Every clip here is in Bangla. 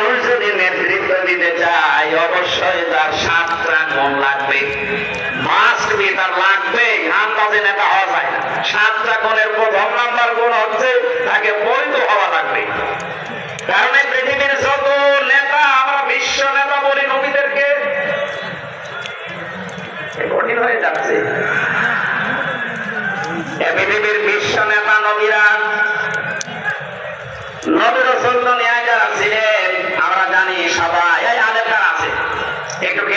মানুষ যদি নেতৃত্ব দিতে চায়, অবশ্যই তার সাতটা গুণ লাগবে। মাস্ট বি তার লাগবে আন্দাজে নেতা হওয়া যায়। সাতটা গুণের প্রথম নাম্বার গুণ হচ্ছে, তাকে বৈধ হওয়া লাগবে। কারণ এই পৃথিবীর যত নেতা, আমরা বিশ্ব নেতা বলি নবীদেরকে। কঠিন হয়ে যাচ্ছে। পৃথিবীর বিশ্ব নেতা নবীরা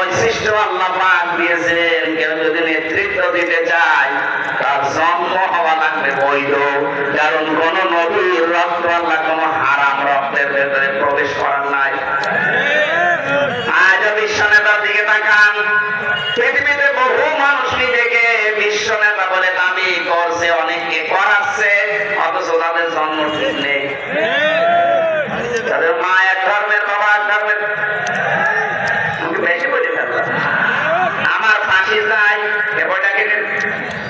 বৈশিষ্ট্য আল্লাহ পাক দিয়েছেন, কেউ যদি নেতৃত্ব দিতে চায়, তার জন্ম হওয়া লাগবে বৈধ। কারণ কোন নবীর রক্ত আল্লাহ কোন হারাম রক্তের ভেতরে প্রবেশ করার নাই। আজ বিশ্ব নেতার দিকে তাকান। পৃথিবীতে বহু মানুষ নিজেকে বিশ্ব নেতা বলে দাবি করছে, অনেককে করাচ্ছে, অথচ তাদের জন্ম ঠিক নেই। কয়টা খেলেন